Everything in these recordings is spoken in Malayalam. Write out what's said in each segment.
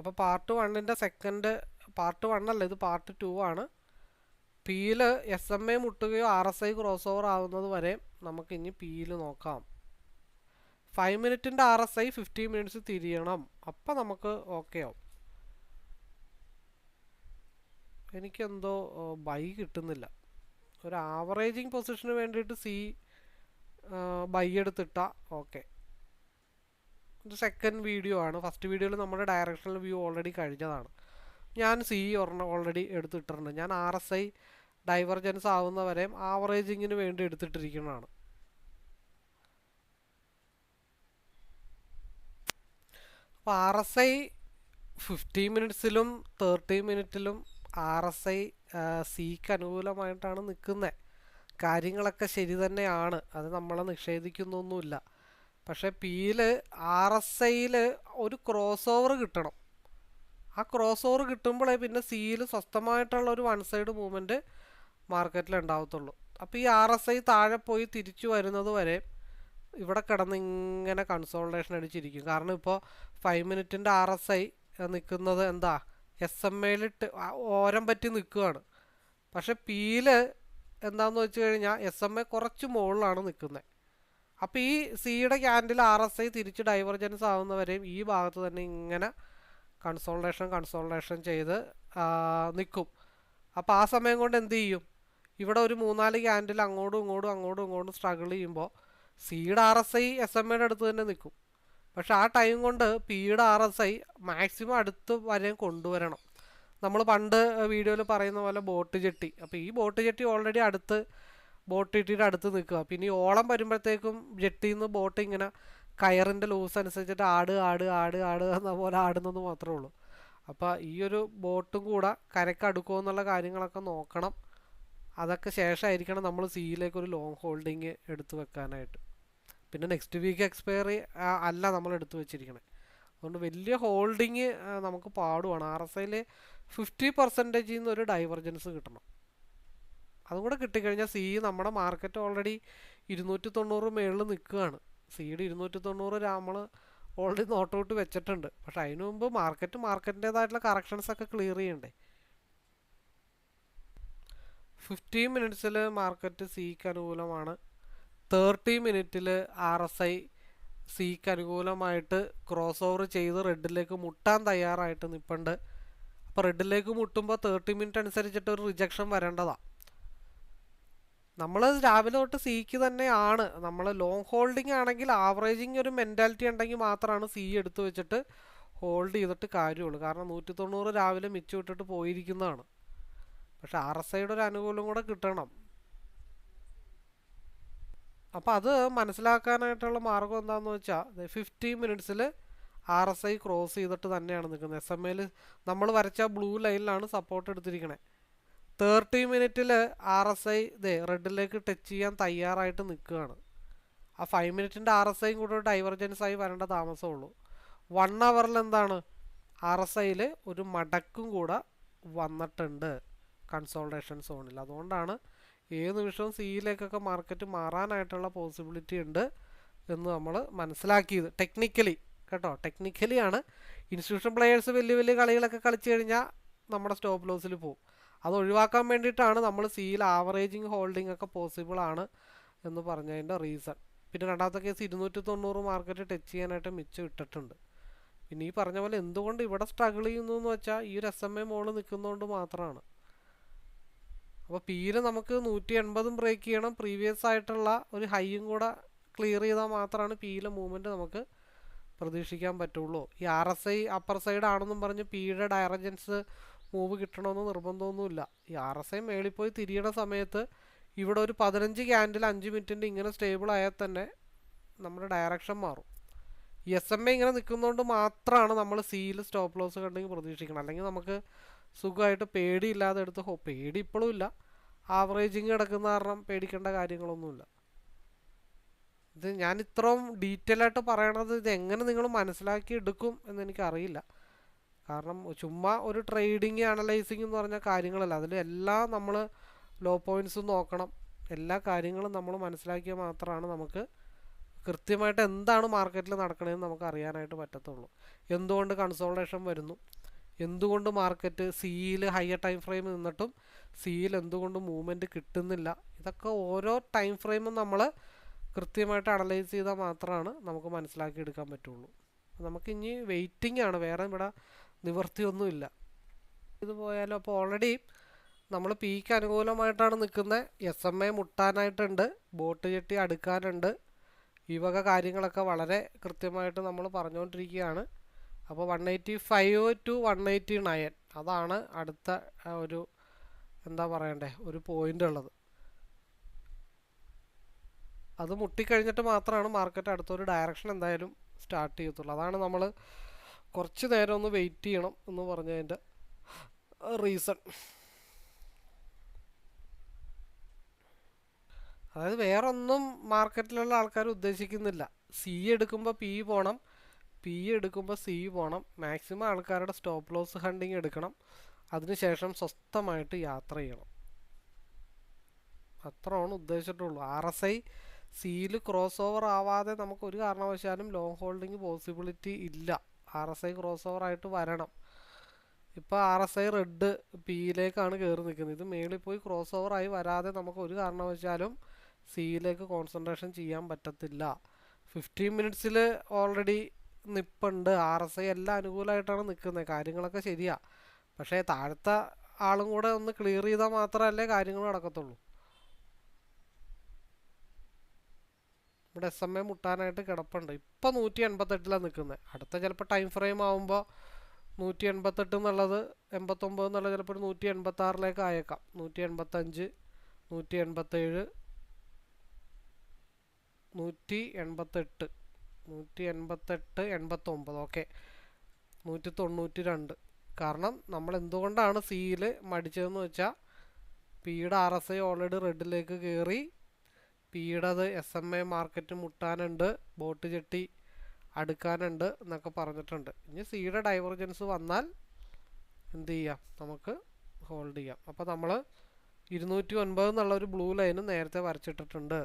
അപ്പോൾ പാർട്ട് വണ്ണിന്റെ സെക്കൻഡ് പാർട്ട് വൺ അല്ല ഇത് പാർട്ട് ടു ആണ്. പിയിൽ S M A മുട്ടുകയോ R S I cross over ആവുന്നത് വരെ നമുക്ക് ഇനി പിയിൽ നോക്കാം. Five മിനിറ്റിന്റെ R S I fifteen minutes തിരിയണം. അപ്പം നമുക്ക് ഓക്കെ ആവും. എനിക്കെന്തോ ബൈ കിട്ടുന്നില്ല. ഒരു ആവറേജിങ് പൊസിഷന് വേണ്ടിയിട്ട് സി ബൈ എടുത്തിട്ടാ ഓക്കെ സെക്കൻഡ് വീഡിയോ ആണ്. ഫസ്റ്റ് വീഡിയോയിൽ നമ്മുടെ ഡയറക്ഷണൽ വ്യൂ ഓൾറെഡി കഴിഞ്ഞതാണ്. ഞാൻ സി ഒരെണ്ണം ഓൾറെഡി എടുത്തിട്ടുണ്ട്. ഞാൻ ആർ എസ് ഐ ഡൈവർജൻസ് ആവുന്നവരെയും ആവറേജിങ്ങിന് വേണ്ടി എടുത്തിട്ടിരിക്കുന്നതാണ്. അപ്പോൾ ആർ എസ് ഐ ഫിഫ്റ്റി മിനിറ്റ്സിലും തേർട്ടി മിനിറ്റിലും ആർ എസ് ഐ സിക്ക് അനുകൂലമായിട്ടാണ് നിൽക്കുന്നത് കാര്യങ്ങളൊക്കെ ശരി തന്നെയാണ്. അത് നമ്മളെ നിഷേധിക്കുന്നൊന്നുമില്ല. പക്ഷേ പിയിൽ ആർ എസ് ഐയിൽ ഒരു ക്രോസ് ഓവർ കിട്ടണം. ആ ക്രോസ് ഓവർ കിട്ടുമ്പോഴേ പിന്നെ സിയിൽ സ്വസ്ഥമായിട്ടുള്ള ഒരു വൺ സൈഡ് മൂവ്മെന്റ് മാർക്കറ്റിൽ ഉണ്ടാവത്തുള്ളൂ. അപ്പോൾ ഈ ആർ എസ് ഐ താഴെ പോയി തിരിച്ചു വരുന്നത് വരെ ഇവിടെ കിടന്ന് ഇങ്ങനെ കൺസോൾട്ടേഷൻ അടിച്ചിരിക്കും. കാരണം ഇപ്പോൾ ഫൈവ് മിനിറ്റിന്റെ ആർ എസ് ഐ നിൽക്കുന്നത് എന്താ? എസ് എം എയിലിട്ട് ഓരം പറ്റി നിൽക്കുകയാണ്. പക്ഷേ പിയിൽ എന്താണെന്ന് വെച്ച് കഴിഞ്ഞാൽ എസ് എം എ കുറച്ച് മുകളിലാണ് നിൽക്കുന്നത്. അപ്പോൾ ഈ സിയുടെ ക്യാൻഡിൽ ആർ എസ് ഐ തിരിച്ച് ഡൈവർജൻസ് ആവുന്നവരെയും ഈ ഭാഗത്ത് തന്നെ ഇങ്ങനെ കൺസോൾട്ടേഷൻ കൺസോൾട്ടേഷൻ ചെയ്ത് നിൽക്കും അപ്പോൾ ആ സമയം കൊണ്ട് എന്ത് ചെയ്യും? ഇവിടെ ഒരു മൂന്നാൽ ക്യാൻഡിൽ അങ്ങോട്ടും ഇങ്ങോട്ടും അങ്ങോട്ടും ഇങ്ങോട്ടും സ്ട്രഗിൾ ചെയ്യുമ്പോൾ സിയുടെ R S I S M എയുടെ അടുത്ത് തന്നെ നിൽക്കും പക്ഷെ ആ ടൈം കൊണ്ട് പിയുടെ ആർ എസ് ഐ മാക്സിമം അടുത്ത് വരെ കൊണ്ടുവരണം. നമ്മൾ പണ്ട് വീഡിയോയിൽ പറയുന്ന പോലെ ബോട്ട് ജെട്ടി. അപ്പോൾ ഈ ബോട്ട് ജെട്ടി ഓൾറെഡി അടുത്ത് ബോട്ട് ഇട്ടിട്ട് അടുത്ത് നിൽക്കുക. പിന്നെ ഈ ഓളം വരുമ്പോഴത്തേക്കും ജെട്ടിയിൽ നിന്ന് ബോട്ട് ഇങ്ങനെ കയറിന്റെ ലൂസ് അനുസരിച്ചിട്ട് ആട് ആട് ആട് ആട് എന്ന പോലെ ആടുന്നത് മാത്രമേ ഉള്ളൂ. അപ്പോൾ ഈ ഒരു ബോട്ടും കൂടെ കരക്ക് അടുക്കുമോ എന്നുള്ള കാര്യങ്ങളൊക്കെ നോക്കണം. അതൊക്കെ ശേഷമായിരിക്കണം നമ്മൾ സിയിലേക്ക് ഒരു ലോങ് ഹോൾഡിങ് എടുത്തു വെക്കാനായിട്ട്. പിന്നെ നെക്സ്റ്റ് വീക്ക് എക്സ്പയറി അല്ല നമ്മൾ എടുത്തു വെച്ചിരിക്കണേ. അതുകൊണ്ട് വലിയ ഹോൾഡിങ് നമുക്ക് പാടുവാണ്. ആർ എസ് ഐയിൽ ഫിഫ്റ്റി പെർസെന്റേജിൽ നിന്ന് ഒരു ഡൈവർജൻസ് കിട്ടണം. അതും കൂടെ കിട്ടിക്കഴിഞ്ഞാൽ സി നമ്മുടെ മാർക്കറ്റ് ഓൾറെഡി ഇരുന്നൂറ്റി തൊണ്ണൂറ് മേളിൽ നിൽക്കുകയാണ് സിയുടെ ഇരുന്നൂറ്റി തൊണ്ണൂറ് നമ്മൾ ഓൾറെഡി നോട്ട് ഔട്ട് വെച്ചിട്ടുണ്ട്. പക്ഷെ അതിനു മുമ്പ് മാർക്കറ്റ് മാർക്കറ്റിന്റെതായിട്ടുള്ള കറക്ഷൻസ് ഒക്കെ ക്ലിയർ ചെയ്യണ്ടേ? ഫിഫ്റ്റീൻ മിനിറ്റ്സിൽ മാർക്കറ്റ് സിക്ക് അനുകൂലമാണ്. തേർട്ടി മിനിറ്റിൽ ആർ എസ് ഐ സിക്ക് അനുകൂലമായിട്ട് ക്രോസ് ഓവർ ചെയ്ത് റെഡിലേക്ക് മുട്ടാൻ തയ്യാറായിട്ട് നിൽപ്പുണ്ട് അപ്പോൾ റെഡിലേക്ക് മുട്ടുമ്പോൾ തേർട്ടി മിനിറ്റ് അനുസരിച്ചിട്ട് ഒരു റിജക്ഷൻ വരേണ്ടതാണ് നമ്മൾ രാവിലെ തൊട്ട് സിക്ക് തന്നെയാണ്. നമ്മൾ ലോങ് ഹോൾഡിംഗ് ആണെങ്കിൽ ആവറേജിങ് ഒരു മെന്റാലിറ്റി ഉണ്ടെങ്കിൽ മാത്രമാണ് സി എടുത്തു വെച്ചിട്ട് ഹോൾഡ് ചെയ്തിട്ട് കാര്യമുള്ളൂ. കാരണം നൂറ്റി തൊണ്ണൂറ് രാവിലെ മിച്ചു ഇട്ടിട്ട് പോയിരിക്കുന്നതാണ്. പക്ഷെ ആർ എസ് ഐയുടെ ഒരു അനുകൂലം കൂടെ കിട്ടണം. അപ്പോൾ അത് മനസ്സിലാക്കാനായിട്ടുള്ള മാർഗം എന്താണെന്ന് വെച്ചാൽ ഫിഫ്റ്റീൻ മിനിറ്റ്സിൽ ആർ എസ് ഐ ക്രോസ് ചെയ്തിട്ട് തന്നെയാണ് നിൽക്കുന്നത്. എസ് എം എയിൽ നമ്മൾ വരച്ച ബ്ലൂ ലൈനിലാണ് സപ്പോർട്ട് എടുത്തിരിക്കണേ. തേർട്ടി മിനിറ്റിൽ ആർ എസ് ഐ ഇതേ റെഡിലേക്ക് ടച്ച് ചെയ്യാൻ തയ്യാറായിട്ട് നിൽക്കുകയാണ്. ആ ഫൈവ് മിനിറ്റിന്റെ ആർ എസ് ഐയും കൂടെ ഡൈവർജൻസ് ആയി വരേണ്ട താമസമുള്ളൂ. വൺ അവറിൽ എന്താണ്? ആർ എസ് ഐയിൽ ഒരു മടക്കും കൂടെ വന്നിട്ടുണ്ട് കൺസോൾട്ടേഷൻ സോണിൽ അതുകൊണ്ടാണ് ഏത് നിമിഷവും സിയിലേക്കൊക്കെ മാർക്കറ്റ് മാറാനായിട്ടുള്ള പോസിബിലിറ്റി ഉണ്ട് എന്ന് നമ്മൾ മനസ്സിലാക്കിയത്. ടെക്നിക്കലി കേട്ടോ ടെക്നിക്കലിയാണ് ഇൻസ്റ്റിറ്റ്യൂഷൻ പ്ലെയേഴ്സ് വലിയ വലിയ കളികളൊക്കെ കളിച്ചു കഴിഞ്ഞാൽ നമ്മുടെ സ്റ്റോപ്പ് ലോസിൽ പോകും അത് ഒഴിവാക്കാൻ വേണ്ടിയിട്ടാണ് നമ്മൾ സിയിൽ ആവറേജിങ് ഹോൾഡിംഗ് ഒക്കെ പോസിബിൾ ആണ് എന്ന് പറഞ്ഞതിന്റെ റീസൺ പിന്നെ രണ്ടാമത്തെ കേസ് ഇരുന്നൂറ്റി തൊണ്ണൂറ് മാർക്കറ്റ് ടച്ച് ചെയ്യാനായിട്ട് മിച്ചം ഇട്ടിട്ടുണ്ട്. പിന്നെ ഈ പറഞ്ഞ പോലെ എന്തുകൊണ്ട് ഇവിടെ സ്ട്രഗിൾ ചെയ്യുന്നു എന്ന് വെച്ചാൽ ഈ ഒരു എസ് എം എ മോൾ നിൽക്കുന്നതുകൊണ്ട് മാത്രമാണ് അപ്പോൾ പീര് നമുക്ക് നൂറ്റി എൺപതും ബ്രേക്ക് ചെയ്യണം. പ്രീവിയസ് ആയിട്ടുള്ള ഒരു ഹൈയും കൂടെ ക്ലിയർ ചെയ്താൽ മാത്രമാണ് പിയിലെ മൂവ്മെന്റ് നമുക്ക് പ്രതീക്ഷിക്കാൻ പറ്റുള്ളൂ. ഈ R S I upper side ആണെന്നും പറഞ്ഞ് പിയുടെ ഡയറജൻസ് മൂവ് കിട്ടണമെന്ന് നിർബന്ധമൊന്നുമില്ല. ഈ ആർ എസ് ഐ മേളിൽ പോയി തിരിയണ സമയത്ത് ഇവിടെ ഒരു പതിനഞ്ച് ക്യാൻഡിൽ അഞ്ച് മിനിറ്റിന്റെ ഇങ്ങനെ സ്റ്റേബിൾ ആയാൽ തന്നെ നമ്മുടെ ഡയറക്ഷൻ മാറും. എസ് എം എ ഇങ്ങനെ നിൽക്കുന്നതുകൊണ്ട് മാത്രമാണ് നമ്മൾ സിയിൽ സ്റ്റോപ്പ് ലോസ് കണ്ടെങ്കിൽ പ്രതീക്ഷിക്കണം അല്ലെങ്കിൽ നമുക്ക് സുഖമായിട്ട് പേടിയില്ലാതെ എടുത്ത് ഹോ പേടി ഇപ്പോഴും ഇല്ല. ആവറേജിങ് കിടക്കുന്ന കാരണം പേടിക്കേണ്ട കാര്യങ്ങളൊന്നുമില്ല. ഇത് ഞാൻ ഇത്രയും ഡീറ്റെയിൽ ആയിട്ട് പറയണത് ഇത് എങ്ങനെ നിങ്ങൾ മനസ്സിലാക്കി എടുക്കും എന്ന് എനിക്കറിയില്ല. കാരണം ചുമ്മാ ഒരു ട്രേഡിങ് അനലൈസിങ് എന്ന് പറഞ്ഞ കാര്യങ്ങളല്ല. അതിൽ എല്ലാം നമ്മൾ ലോ പോയിൻസും നോക്കണം. എല്ലാ കാര്യങ്ങളും നമ്മൾ മനസ്സിലാക്കിയാൽ മാത്രമാണ് നമുക്ക് കൃത്യമായിട്ട് എന്താണ് മാർക്കറ്റിൽ നടക്കണതെന്ന് നമുക്ക് അറിയാനായിട്ട് പറ്റത്തുള്ളൂ. എന്തുകൊണ്ട് കൺസോൾട്ടേഷൻ വരുന്നു? എന്തുകൊണ്ട് മാർക്കറ്റ് സിയിൽ ഹയർ ടൈം ഫ്രെയിം നിന്നിട്ടും സിയിൽ എന്തുകൊണ്ട് മൂവ്മെന്റ് കിട്ടുന്നില്ല? ഇതൊക്കെ ഓരോ ടൈം ഫ്രെയിമും നമ്മൾ കൃത്യമായിട്ട് അനലൈസ് ചെയ്താൽ മാത്രമാണ് നമുക്ക് മനസ്സിലാക്കി എടുക്കാൻ പറ്റുള്ളൂ. നമുക്ക് ഇനി വെയിറ്റിംഗ് ആണ്. വേറെ ഇവിടെ നിവൃത്തിയൊന്നുമില്ല ഇത് പോയാലും അപ്പോൾ ഓൾറെഡി നമ്മൾ പീക്ക് അനുകൂലമായിട്ടാണ് നിൽക്കുന്നത് എസ് എം എ മുട്ടാനായിട്ടുണ്ട് ബോട്ട് ചെട്ടി അടുക്കാനുണ്ട്. ഈ വക കാര്യങ്ങളൊക്കെ വളരെ കൃത്യമായിട്ട് നമ്മൾ പറഞ്ഞുകൊണ്ടിരിക്കുകയാണ് അപ്പോൾ one eighty five two one eighty nine അതാണ് അടുത്ത ഒരു എന്താ പറയണ്ടേ ഒരു പോയിന്റ് ഉള്ളത്. അത് മുട്ടിക്കഴിഞ്ഞിട്ട് മാത്രമാണ് മാർക്കറ്റ് അടുത്തൊരു ഡയറക്ഷൻ എന്തായാലും സ്റ്റാർട്ട് ചെയ്യത്തുള്ളൂ. അതാണ് നമ്മൾ കുറച്ച് നേരം ഒന്ന് വെയിറ്റ് ചെയ്യണം എന്ന് പറഞ്ഞതിന്റെ റീസൺ അതായത് വേറൊന്നും മാർക്കറ്റിലുള്ള ആൾക്കാർ ഉദ്ദേശിക്കുന്നില്ല. സി എടുക്കുമ്പോൾ പി പോകണം പി എടുക്കുമ്പോൾ സി പോകണം മാക്സിമം ആൾക്കാരുടെ സ്റ്റോപ്പ് ലോസ് ഹണ്ടിങ് എടുക്കണം. അതിനുശേഷം സ്വസ്ഥമായിട്ട് യാത്ര ചെയ്യണം. അത്രയാണ് ഉദ്ദേശിച്ചിട്ടുള്ളൂ. ആർ എസ് ഐ സിയിൽ ക്രോസ് ഓവർ ആവാതെ നമുക്ക് ഒരു കാരണവശാലും ലോങ് ഹോൾഡിങ് പോസിബിലിറ്റി ഇല്ല. R S I cross over ആയിട്ട് വരണം. ഇപ്പോൾ ആർ എസ് ഐ റെഡ് പിയിലേക്കാണ് കയറി നിൽക്കുന്നത് ഇത് മേളിൽ പോയി ക്രോസ് ഓവർ ആയി വരാതെ നമുക്ക് ഒരു കാരണവശാലും സിയിലേക്ക് കോൺസെൻട്രേഷൻ ചെയ്യാൻ പറ്റത്തില്ല. ഫിഫ്റ്റീൻ മിനിറ്റ്സിൽ ഓൾറെഡി നിപ്പുണ്ട്. ആർ എസ് ഐ എല്ലാം അനുകൂലമായിട്ടാണ് നിൽക്കുന്നത്. കാര്യങ്ങളൊക്കെ ശരിയാണ് പക്ഷേ താഴത്തെ ആളും കൂടെ ഒന്ന് ക്ലിയർ ചെയ്താൽ മാത്രമല്ലേ കാര്യങ്ങൾ നടക്കത്തുള്ളൂ. ഇവിടെ എസ് എം എ മുട്ടാനായിട്ട് കിടപ്പുണ്ട്. ഇപ്പം നൂറ്റി എൺപത്തെട്ടിലാണ് നിൽക്കുന്നത് അടുത്ത ചിലപ്പോൾ ടൈം ഫ്രെയിം ആകുമ്പോൾ നൂറ്റി എൺപത്തെട്ട് എന്നുള്ളത് എൺപത്തൊമ്പത് എന്നുള്ളത് ചിലപ്പോൾ ഒരു നൂറ്റി എൺപത്താറിലേക്ക് ആയേക്കാം. നൂറ്റി എൺപത്തഞ്ച് നൂറ്റി എൺപത്തേഴ് നൂറ്റി എൺപത്തെട്ട് നൂറ്റി എൺപത്തെട്ട് എൺപത്തൊമ്പത്. ഓക്കെ. നൂറ്റി തൊണ്ണൂറ്റി രണ്ട് കാരണം നമ്മൾ എന്തുകൊണ്ടാണ് സിയിൽ മടിച്ചതെന്ന് വെച്ചാൽ പിയുടെ ആർ എസ് ഐ ഓൾറെഡി റെഡിലേക്ക് കയറി പിയുടെ അത് എസ് എം എ മാർക്കറ്റ് മുട്ടാനുണ്ട് ബോട്ട് ചെട്ടി അടുക്കാനുണ്ട് എന്നൊക്കെ പറഞ്ഞിട്ടുണ്ട്. ഇനി സിയുടെ ഡൈവർജൻസ് വന്നാൽ എന്ത് ചെയ്യാം? നമുക്ക് ഹോൾഡ് ചെയ്യാം. അപ്പോൾ നമ്മൾ ഇരുന്നൂറ്റി ഒൻപത് എന്നുള്ള ഒരു ബ്ലൂ ലൈന് നേരത്തെ വരച്ചിട്ടിട്ടുണ്ട്.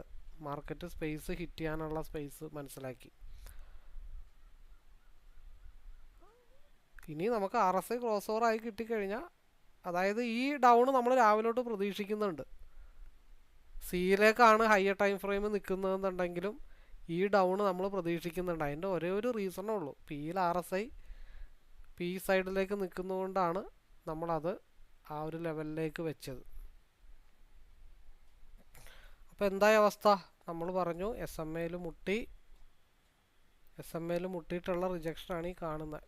മാർക്കറ്റ് സ്പേസ് ഹിറ്റ് ചെയ്യാനുള്ള സ്പേസ് മനസ്സിലാക്കി. ഇനി നമുക്ക് R S I cross over ആയി കിട്ടിക്കഴിഞ്ഞാൽ അതായത് ഈ ഡൗൺ നമ്മൾ രാവിലോട്ട് പ്രതീക്ഷിക്കുന്നുണ്ട്. സിയിലേക്കാണ് ഹയർ ടൈം ഫ്രെയിം നിൽക്കുന്നതെന്നുണ്ടെങ്കിലും ഈ ഡൗൺ നമ്മൾ പ്രതീക്ഷിക്കുന്നുണ്ട്. അതിന്റെ ഒരേ ഒരു റീസണേ ഉള്ളൂ. പിയിൽ ആർ എസ് ഐ പി സൈഡിലേക്ക് നിൽക്കുന്നതുകൊണ്ടാണ് നമ്മളത് ആ ഒരു ലെവലിലേക്ക് വെച്ചത്. അപ്പോൾ എന്തായ അവസ്ഥ? നമ്മൾ പറഞ്ഞു എസ് എം എയിൽ മുട്ടി എസ് എം എയിൽ മുട്ടിയിട്ടുള്ള റിജക്ഷനാണ് ഈ കാണുന്നത്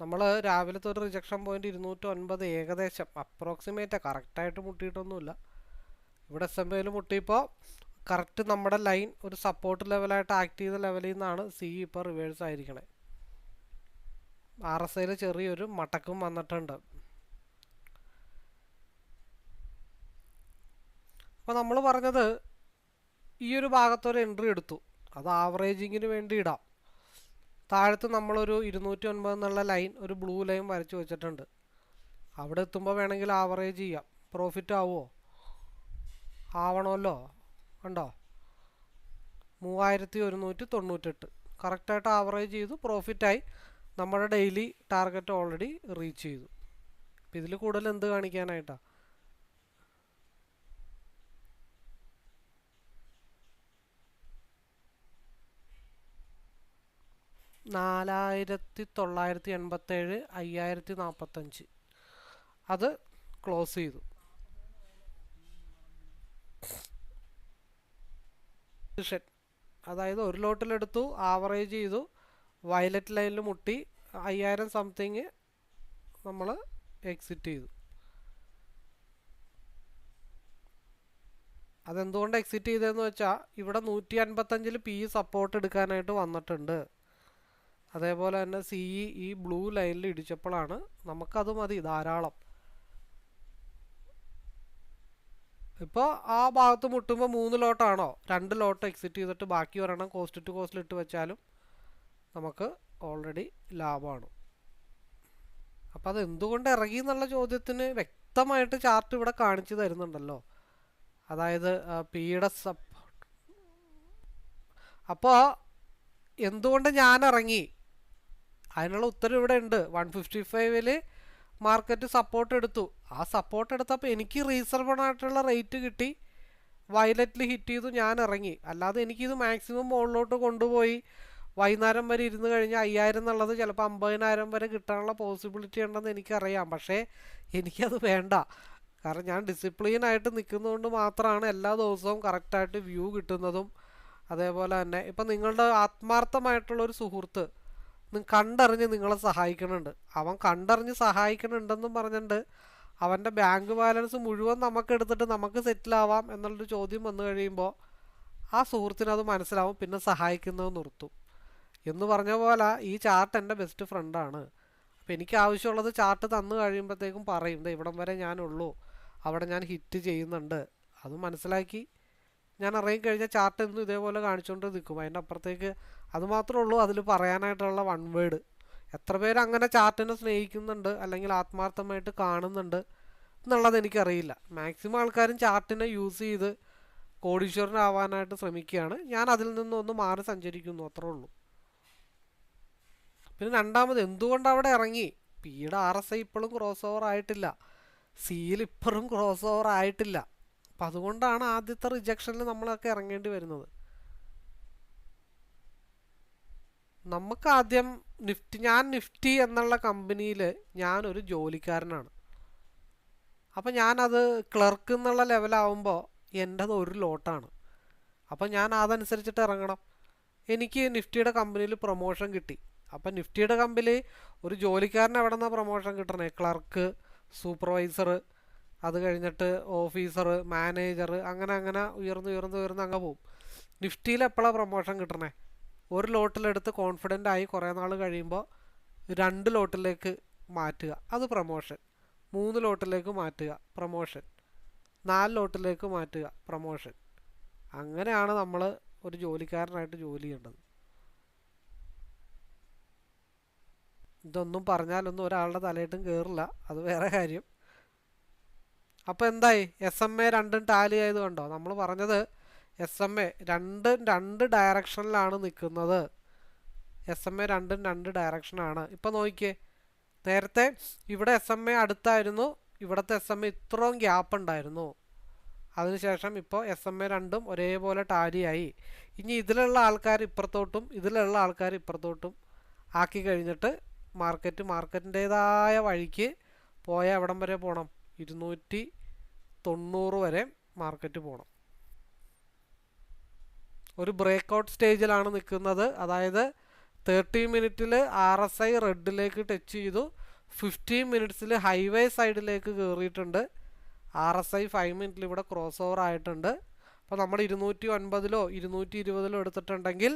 നമ്മൾ രാവിലത്തെ ഒരു റിജക്ഷൻ പോയിന്റ് ഇരുന്നൂറ്റി ഒൻപത് ഏകദേശം അപ്രോക്സിമേറ്റ് കറക്റ്റായിട്ട് മുട്ടിയിട്ടൊന്നുമില്ല. ഇവിടെ എസ് എം എയിൽ മുട്ടിയപ്പോൾ കറക്റ്റ് നമ്മുടെ ലൈൻ ഒരു സപ്പോർട്ട് ലെവലായിട്ട് ആക്ട് ചെയ്ത ലെവലിൽ നിന്നാണ് സി ഇപ്പോൾ റിവേഴ്സ് ആയിരിക്കണേ. ആർ എസ് ഐയിൽ ചെറിയൊരു മടക്കും വന്നിട്ടുണ്ട്. അപ്പോൾ നമ്മൾ പറഞ്ഞത് ഈ ഒരു ഭാഗത്തൊരു എൻട്രി എടുത്തു. അത് ആവറേജിങ്ങിന് വേണ്ടി ഇടാം. താഴത്ത് നമ്മളൊരു ഇരുന്നൂറ്റി ഒൻപത് എന്നുള്ള ലൈൻ ഒരു ബ്ലൂ ലൈൻ വരച്ച് വെച്ചിട്ടുണ്ട്. അവിടെ എത്തുമ്പോൾ വേണമെങ്കിൽ ആവറേജ് ചെയ്യാം. പ്രോഫിറ്റ് ആവുമോ ആവണമല്ലോ? കണ്ടോ? മൂവായിരത്തി ഒരുന്നൂറ്റി തൊണ്ണൂറ്റെട്ട് കറക്റ്റായിട്ട് ആവറേജ് ചെയ്തു പ്രോഫിറ്റായി. നമ്മുടെ ഡെയിലി ടാർഗറ്റ് ഓൾറെഡി റീച്ച് ചെയ്തു. അപ്പം ഇതിൽ കൂടുതൽ എന്ത് കാണിക്കാനായിട്ടാണ് നാലായിരത്തി തൊള്ളായിരത്തി എൺപത്തേഴ് അയ്യായിരത്തി നാൽപ്പത്തഞ്ച് അത് ക്ലോസ് ചെയ്തു. പൊസിഷൻ അതായത് ഒരു ലോട്ടിലെടുത്തു ആവറേജ് ചെയ്തു വയലറ്റ് ലൈനിൽ മുട്ടി അയ്യായിരം സംതിങ് നമ്മൾ എക്സിറ്റ് ചെയ്തു. അതെന്തുകൊണ്ട് എക്സിറ്റ് ചെയ്തതെന്ന് വെച്ചാൽ ഇവിടെ നൂറ്റി അൻപത്തഞ്ചിൽ പി സപ്പോർട്ട് എടുക്കാനായിട്ട് വന്നിട്ടുണ്ട്. അതേപോലെ തന്നെ സി ഈ ബ്ലൂ ലൈനിൽ ഇടിച്ചപ്പോഴാണ് നമുക്കത് മതി ധാരാളം. ഇപ്പോൾ ആ ഭാഗത്ത് മുട്ടുമ്പോൾ മൂന്ന് ലോട്ടാണോ? രണ്ട് ലോട്ട് എക്സിറ്റ് ചെയ്തിട്ട് ബാക്കി ഒരെണ്ണം കോസ്റ്റ് ടു കോസ്റ്റിൽ ഇട്ട് വെച്ചാലും നമുക്ക് ഓൾറെഡി ലാഭമാണ്. അപ്പോൾ അത് എന്തുകൊണ്ട് ഇറങ്ങി എന്നുള്ള ചോദ്യത്തിന് വ്യക്തമായിട്ട് ചാർട്ട് ഇവിടെ കാണിച്ചു തരുന്നുണ്ടല്ലോ. അതായത് പിയുടെ സപ്പോർട്ട് അപ്പോൾ എന്തുകൊണ്ട് ഞാൻ ഇറങ്ങി അതിനുള്ള ഉത്തരം ഇവിടെ ഉണ്ട്. വൺ ഫിഫ്റ്റി ഫൈവിൽ മാർക്കറ്റ് സപ്പോർട്ട് എടുത്തു. ആ സപ്പോർട്ട് എടുത്തപ്പോൾ എനിക്ക് റീസണബിൾ ആയിട്ടുള്ള റേറ്റ് കിട്ടി. വയലറ്റിൽ ഹിറ്റ് ചെയ്തു ഞാൻ ഇറങ്ങി. അല്ലാതെ എനിക്കിത് മാക്സിമം മുകളിലോട്ട് കൊണ്ടുപോയി. വൈകുന്നേരം വരെ ഇരുന്ന് കഴിഞ്ഞാൽ അയ്യായിരം എന്നുള്ളത് ചിലപ്പോൾ അമ്പതിനായിരം വരെ കിട്ടാനുള്ള പോസിബിലിറ്റി ഉണ്ടെന്ന് എനിക്കറിയാം. പക്ഷേ എനിക്കത് വേണ്ട. കാരണം ഞാൻ ഡിസിപ്ലിനായിട്ട് നിൽക്കുന്നതുകൊണ്ട് മാത്രമാണ് എല്ലാ ദിവസവും കറക്റ്റായിട്ട് വ്യൂ കിട്ടുന്നതും. അതേപോലെ തന്നെ ഇപ്പം നിങ്ങളുടെ ആത്മാർത്ഥമായിട്ടുള്ളൊരു സുഹൃത്ത് കണ്ടറിഞ്ഞ് നിങ്ങളെ സഹായിക്കുന്നുണ്ട് അവൻ കണ്ടറിഞ്ഞ് സഹായിക്കുന്നുണ്ടെന്നും പറഞ്ഞിട്ടുണ്ട് അവന്റെ ബാങ്ക് ബാലൻസ് മുഴുവൻ നമുക്ക് എടുത്തിട്ട് നമുക്ക് സെറ്റിലാവാം എന്നുള്ളൊരു ചോദ്യം വന്നു കഴിയുമ്പോൾ ആ സുഹൃത്തിന് അത് മനസ്സിലാവും പിന്നെ സഹായിക്കുന്നത് നിർത്തും. എന്ന് പറഞ്ഞ പോലെ ഈ ചാർട്ട് എന്റെ ബെസ്റ്റ് ഫ്രണ്ടാണ്. അപ്പോൾ എനിക്ക് ആവശ്യമുള്ളത് ചാർട്ട് തന്നു കഴിയുമ്പോഴത്തേക്കും പറയും ഇവിടം വരെ ഞാനുള്ളൂ. അവിടെ ഞാൻ ഹിറ്റ് ചെയ്യുന്നുണ്ട്. അത് മനസ്സിലാക്കി ഞാൻ ഇറങ്ങിക്കഴിഞ്ഞാൽ ചാർട്ട് എന്നും ഇതേപോലെ കാണിച്ചുകൊണ്ട് നിൽക്കും അതിന്റെ അപ്പുറത്തേക്ക് അത് മാത്രമേ ഉള്ളൂ അതിൽ പറയാനായിട്ടുള്ള വൺ വേഡ് എത്ര പേര് അങ്ങനെ ചാർട്ടിനെ സ്നേഹിക്കുന്നുണ്ട് അല്ലെങ്കിൽ ആത്മാർത്ഥമായിട്ട് കാണുന്നുണ്ട് എന്നുള്ളത് എനിക്കറിയില്ല. മാക്സിമം ആൾക്കാരും ചാർട്ടിനെ യൂസ് ചെയ്ത് കോടീശ്വരനാവാനായിട്ട് ശ്രമിക്കുകയാണ്. ഞാൻ അതിൽ നിന്നൊന്ന് മാറി സഞ്ചരിക്കുന്നു അത്രേ ഉള്ളൂ. പിന്നെ രണ്ടാമത് എന്തുകൊണ്ട് അവിടെ ഇറങ്ങി? പിയുടെ ആർ എസ് ഐ ഇപ്പോഴും ക്രോസ് ഓവർ ആയിട്ടില്ല സിയിൽ ഇപ്പോഴും ക്രോസ് ഓവർ ആയിട്ടില്ല. അപ്പം അതുകൊണ്ടാണ് ആദ്യത്തെ റിജക്ഷനിൽ നമ്മളൊക്കെ ഇറങ്ങേണ്ടി വരുന്നത്. നമുക്ക് ആദ്യം നിഫ്റ്റി ഞാൻ നിഫ്റ്റി എന്നുള്ള കമ്പനിയിൽ ഞാനൊരു ജോലിക്കാരനാണ്. അപ്പം ഞാനത് ക്ലർക്ക് എന്നുള്ള ലെവലാവുമ്പോൾ എന്റെത് ഒരു ലോട്ടാണ്. അപ്പം ഞാൻ അതനുസരിച്ചിട്ട് ഇറങ്ങണം എനിക്ക് നിഫ്റ്റിയുടെ കമ്പനിയിൽ പ്രൊമോഷൻ കിട്ടി. അപ്പം നിഫ്റ്റിയുടെ കമ്പനി ഒരു ജോലിക്കാരൻ എവിടെ നിന്നാണ് പ്രൊമോഷൻ കിട്ടണേ? ക്ലർക്ക് സൂപ്പർവൈസർ അത് കഴിഞ്ഞിട്ട് ഓഫീസർ മാനേജർ അങ്ങനെ അങ്ങനെ ഉയർന്നു ഉയർന്നു ഉയർന്ന് അങ്ങ് പോവും. നിഫ്റ്റിയിൽ എപ്പോഴാണ് പ്രൊമോഷൻ കിട്ടണേ? ഒരു ലോട്ടിലെടുത്ത് കോൺഫിഡന്റ് ആയി കുറേ നാൾ കഴിയുമ്പോൾ രണ്ട് ലോട്ടിലേക്ക് മാറ്റുക. അത് പ്രൊമോഷൻ മൂന്ന് ലോട്ടിലേക്ക് മാറ്റുക. പ്രൊമോഷൻ നാല് ലോട്ടിലേക്ക് മാറ്റുക. പ്രൊമോഷൻ അങ്ങനെയാണ് നമ്മൾ ഒരു ജോലിക്കാരനായിട്ട് ജോലി ചെയ്യേണ്ടത്. ഇതൊന്നും പറഞ്ഞാലൊന്നും ഒരാളുടെ തലയിട്ടും കയറില്ല അത് വേറെ കാര്യം. അപ്പോൾ എന്തായി? എസ് എം എ രണ്ടും ടാലി ആയത് കണ്ടോ? നമ്മൾ പറഞ്ഞത് എസ് എം എ രണ്ടും രണ്ട് ഡയറക്ഷനിലാണ് നിൽക്കുന്നത് എസ് എം എ രണ്ടും രണ്ട് ഡയറക്ഷനാണ് ഇപ്പം നോക്കിയേ. നേരത്തെ ഇവിടെ എസ് എം എ അടുത്തായിരുന്നു ഇവിടുത്തെ എസ് എം എ ഇത്രയും ഗ്യാപ്പ് ഉണ്ടായിരുന്നു. അതിനുശേഷം ഇപ്പോൾ എസ് എം എ രണ്ടും ഒരേപോലെ ടാലിയായി ഇനി ഇതിലുള്ള ആൾക്കാർ ഇപ്പുറത്തോട്ടും ഇതിലുള്ള ആൾക്കാർ ഇപ്പുറത്തോട്ടും ആക്കി കഴിഞ്ഞിട്ട് മാർക്കറ്റ് മാർക്കറ്റിന്റേതായ വഴിക്ക് പോയാൽ എവിടം വരെ പോകണം ഇരുന്നൂറ്റി തൊണ്ണൂറ് വരെ മാർക്കറ്റ് പോകണം ഒരു ബ്രേക്ക് ഔട്ട് സ്റ്റേജിലാണ് നിൽക്കുന്നത്. അതായത് തേർട്ടി മിനിറ്റിൽ ആർ എസ് ഐ റെഡിലേക്ക് ടച്ച് ചെയ്തു. ഫിഫ്റ്റീൻ മിനിറ്റ്സിൽ ഹൈവേ സൈഡിലേക്ക് കയറിയിട്ടുണ്ട്. ആർ എസ് ഐ ഫൈവ് മിനിറ്റിൽ ഇവിടെ ക്രോസ് ഓവർ ആയിട്ടുണ്ട്. അപ്പോൾ നമ്മൾ ഇരുന്നൂറ്റി ഒൻപതിലോ ഇരുന്നൂറ്റി ഇരുപതിലോ എടുത്തിട്ടുണ്ടെങ്കിൽ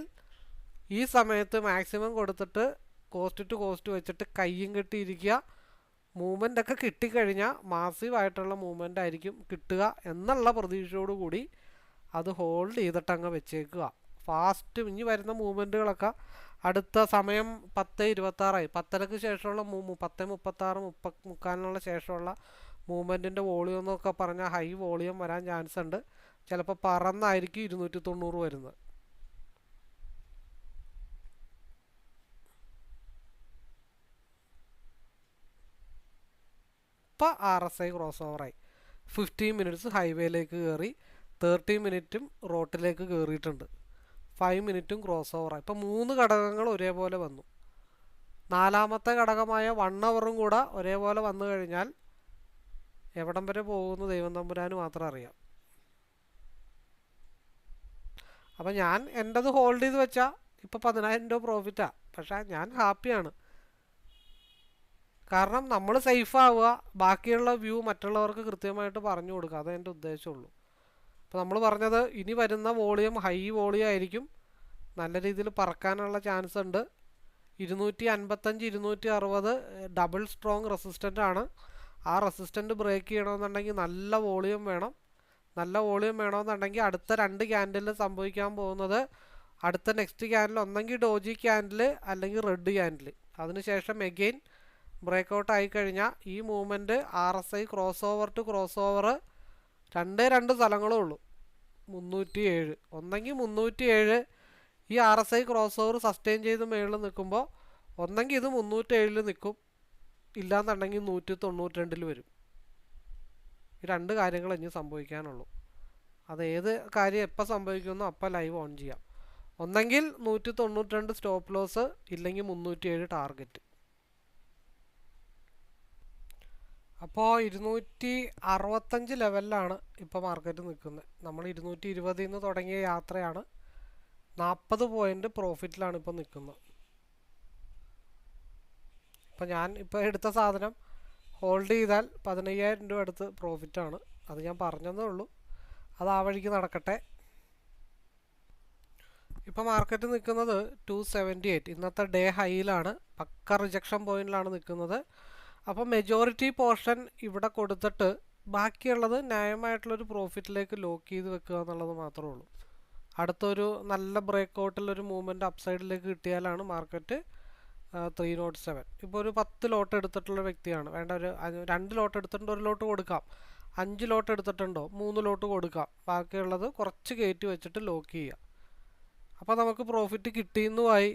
ഈ സമയത്ത് മാക്സിമം കൊടുത്തിട്ട് കോസ്റ്റ് ടു കോസ്റ്റ് വെച്ചിട്ട് കയ്യും കെട്ടിയിരിക്കുക. മൂവ്മെന്റ് ഒക്കെ കിട്ടിക്കഴിഞ്ഞാൽ മാസീവ് ആയിട്ടുള്ള മൂവ്മെന്റ് ആയിരിക്കും കിട്ടുക എന്നുള്ള പ്രതീക്ഷയോടുകൂടി അത് ഹോൾഡ് ചെയ്തിട്ടങ്ങ് വെച്ചേക്കുക. ഫാസ്റ്റ് ഇനി വരുന്ന മൂവ്മെന്റുകളൊക്കെ അടുത്ത സമയം പത്ത് ഇരുപത്താറായി. പത്തരക്ക് ശേഷമുള്ള മൂ പത്ത് മുപ്പത്താറ് മുപ്പ മുക്കാലിനുള്ള ശേഷമുള്ള മൂവ്മെന്റിന്റെ വോളിയം എന്നൊക്കെ പറഞ്ഞാൽ ഹൈ വോളിയം വരാൻ ചാൻസ് ഉണ്ട്. ചിലപ്പോൾ പറന്നായിരിക്കും ഇരുന്നൂറ്റി തൊണ്ണൂറ് വരുന്നത്. ഇപ്പം ആർ എസ് ഐ ക്രോസ് ഓവറായി ഫിഫ്റ്റീൻ മിനിറ്റ്സ് ഹൈവേയിലേക്ക് കയറി തേർട്ടി മിനിറ്റും റോട്ടിലേക്ക് കയറിയിട്ടുണ്ട് ഫൈവ് മിനിറ്റും ക്രോസ് ഓവറായി ഇപ്പം മൂന്ന് ഘടകങ്ങൾ ഒരേപോലെ വന്നു. നാലാമത്തെ ഘടകമായ വൺ അവറും കൂടെ ഒരേപോലെ വന്നു കഴിഞ്ഞാൽ എവിടം വരെ പോകുന്നു ദൈവം തമ്പുരാന് മാത്രം അറിയാം. അപ്പം ഞാൻ എന്റെത് ഹോൾഡ് ചെയ്ത് വെച്ചാൽ ഇപ്പോൾ പതിനായിരം രൂപ പ്രോഫിറ്റാണ് പക്ഷേ ഞാൻ ഹാപ്പിയാണ് കാരണം നമ്മൾ സേഫ് ആവുക ബാക്കിയുള്ള വ്യൂ മറ്റുള്ളവർക്ക് കൃത്യമായിട്ട് പറഞ്ഞു കൊടുക്കുക. അതേ എന്റെ ഉദ്ദേശമുള്ളൂ. അപ്പോൾ നമ്മൾ പറഞ്ഞത് ഇനി വരുന്ന വോളിയം ഹൈ വോളിയം ആയിരിക്കും. നല്ല രീതിയിൽ പറക്കാനുള്ള ചാൻസ് ഉണ്ട്. ഇരുന്നൂറ്റി അൻപത്തഞ്ച് ഇരുന്നൂറ്റി അറുപത് ഡബിൾ സ്ട്രോങ് റെസിസ്റ്റന്റ് ആണ്. ആ റെസിസ്റ്റന്റ് ബ്രേക്ക് ചെയ്യണമെന്നുണ്ടെങ്കിൽ നല്ല വോളിയം വേണം. നല്ല വോളിയം വേണമെന്നുണ്ടെങ്കിൽ അടുത്ത രണ്ട് ക്യാൻഡിൽ സംഭവിക്കാൻ പോകുന്നത് അടുത്ത നെക്സ്റ്റ് ക്യാൻഡിൽ ഒന്നെങ്കിൽ ഡോജി ക്യാൻഡിൽ അല്ലെങ്കിൽ റെഡ് ക്യാൻഡിൽ അതിനുശേഷം എഗെയിൻ ബ്രേക്കൗട്ട് ആയിക്കഴിഞ്ഞാൽ ഈ movement R S I cross over to cross over രണ്ടേ രണ്ട് സ്ഥലങ്ങളേ ഉള്ളൂ. മുന്നൂറ്റി ഏഴ് ഒന്നെങ്കിൽ മുന്നൂറ്റി ഏഴ് ഈ R S I cross over sustain ചെയ്ത് മേളിൽ നിൽക്കുമ്പോൾ ഒന്നെങ്കിൽ ഇത് മുന്നൂറ്റി ഏഴിൽ നിൽക്കും. ഇല്ലാന്നുണ്ടെങ്കിൽ നൂറ്റി തൊണ്ണൂറ്റി വരും. ഈ രണ്ട് കാര്യങ്ങൾ ഇനി സംഭവിക്കാനുള്ളൂ. അത് ഏത് കാര്യം എപ്പോൾ സംഭവിക്കുമെന്നോ അപ്പോൾ ലൈവ് ഓൺ ചെയ്യാം. ഒന്നെങ്കിൽ നൂറ്റി തൊണ്ണൂറ്റി രണ്ട് സ്റ്റോപ്പ് ലോസ് ഇല്ലെങ്കിൽ മുന്നൂറ്റി ടാർഗറ്റ് അപ്പോൾ ഇരുന്നൂറ്റി അറുപത്തഞ്ച് ലെവലിലാണ് ഇപ്പോൾ മാർക്കറ്റ് നിൽക്കുന്നത്. നമ്മൾ ഇരുന്നൂറ്റി ഇരുപതിൽ നിന്ന് തുടങ്ങിയ യാത്രയാണ് നാൽപ്പത് പോയിന്റ് പ്രോഫിറ്റിലാണ് ഇപ്പോൾ നിൽക്കുന്നത്. ഇപ്പോൾ ഞാൻ ഇപ്പോൾ എടുത്ത സാധനം ഹോൾഡ് ചെയ്താൽ പതിനയ്യായിരം രൂപ അടുത്ത് പ്രോഫിറ്റാണ് അത് ഞാൻ പറഞ്ഞതേ ഉള്ളൂ. അത് ആ വഴിക്ക് നടക്കട്ടെ. ഇപ്പോൾ മാർക്കറ്റ് നിൽക്കുന്നത് ടു സെവന്റി എയ്റ്റ് ഇന്നത്തെ ഡേ ഹൈയിലാണ് പക്ക റിജക്ഷൻ പോയിന്റിലാണ് നിൽക്കുന്നത്. അപ്പോൾ മെജോറിറ്റി പോർഷൻ ഇവിടെ കൊടുത്തിട്ട് ബാക്കിയുള്ളത് ന്യായമായിട്ടുള്ളൊരു പ്രോഫിറ്റിലേക്ക് ലോക്ക് ചെയ്ത് വെക്കുക എന്നുള്ളത് മാത്രമേ ഉള്ളൂ. അടുത്തൊരു നല്ല ബ്രേക്ക് ഔട്ടിലൊരു മൂവ്മെന്റ് അപ്സൈഡിലേക്ക് കിട്ടിയാലാണ് മാർക്കറ്റ് ത്രീ നോട്ട് സെവൻ ഇപ്പോൾ ഒരു പത്ത് ലോട്ട് എടുത്തിട്ടുള്ള വ്യക്തിയാണ്. വേണ്ട ഒരു രണ്ട് ലോട്ട് എടുത്തിട്ടുണ്ട് ഒരു ലോട്ട് കൊടുക്കാം. അഞ്ച് ലോട്ട് എടുത്തിട്ടുണ്ടോ മൂന്ന് ലോട്ട് കൊടുക്കാം. ബാക്കിയുള്ളത് കുറച്ച് കയറ്റി വെച്ചിട്ട് ലോക്ക് ചെയ്യുക. അപ്പോൾ നമുക്ക് പ്രോഫിറ്റ് കിട്ടിയെന്നുമായി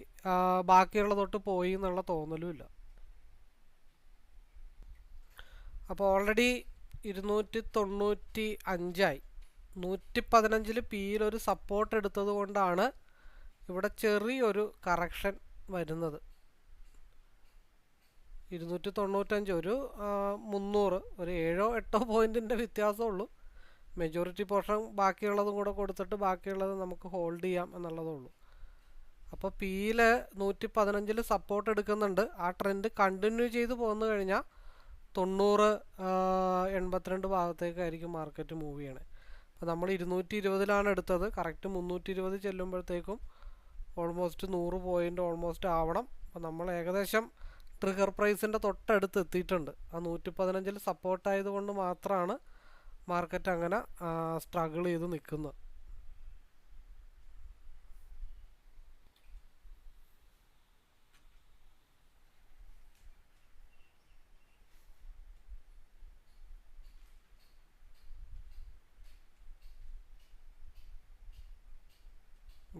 ബാക്കിയുള്ള തൊട്ട് പോയി എന്നുള്ള തോന്നലും ഇല്ല അപ്പോൾ ഓൾറെഡി ഇരുന്നൂറ്റി തൊണ്ണൂറ്റി അഞ്ചായി നൂറ്റി പതിനഞ്ചിൽ പിയിൽ ഒരു സപ്പോർട്ട് എടുത്തത് കൊണ്ടാണ് ഇവിടെ ചെറിയൊരു കറക്ഷൻ വരുന്നത്. ഇരുന്നൂറ്റി തൊണ്ണൂറ്റഞ്ച് ഒരു മുന്നൂറ് ഒരു ഏഴോ എട്ടോ പോയിന്റിന്റെ വ്യത്യാസമുള്ളൂ. മെജോറിറ്റി പോർഷൻ ബാക്കിയുള്ളതും കൂടെ കൊടുത്തിട്ട് ബാക്കിയുള്ളത് നമുക്ക് ഹോൾഡ് ചെയ്യാം എന്നുള്ളതേ ഉള്ളൂ. അപ്പോൾ പിയിൽ നൂറ്റി പതിനഞ്ചിൽ സപ്പോർട്ട് എടുക്കുന്നുണ്ട്. ആ ട്രെൻഡ് കണ്ടിന്യൂ ചെയ്ത് പോന്നു കഴിഞ്ഞാൽ തൊണ്ണൂറ് എൺപത്തിരണ്ട് ഭാഗത്തേക്കായിരിക്കും മാർക്കറ്റ് മൂവ് ചെയ്യണേ. അപ്പോൾ നമ്മൾ ഇരുന്നൂറ്റി ഇരുപതിലാണ് എടുത്തത്. കറക്റ്റ് മുന്നൂറ്റി ഇരുപത് ചെല്ലുമ്പോഴത്തേക്കും ഓൾമോസ്റ്റ് നൂറ് പോയിന്റ് ഓൾമോസ്റ്റ് ആവണം. അപ്പോൾ നമ്മൾ ഏകദേശം ട്രിഗർ പ്രൈസിന്റെ തൊട്ടടുത്ത് എത്തിയിട്ടുണ്ട്. ആ നൂറ്റി പതിനഞ്ചിൽ സപ്പോർട്ടായത് കൊണ്ട് മാത്രമാണ് മാർക്കറ്റ് അങ്ങനെ സ്ട്രഗിൾ ചെയ്ത് നിൽക്കുന്നത്.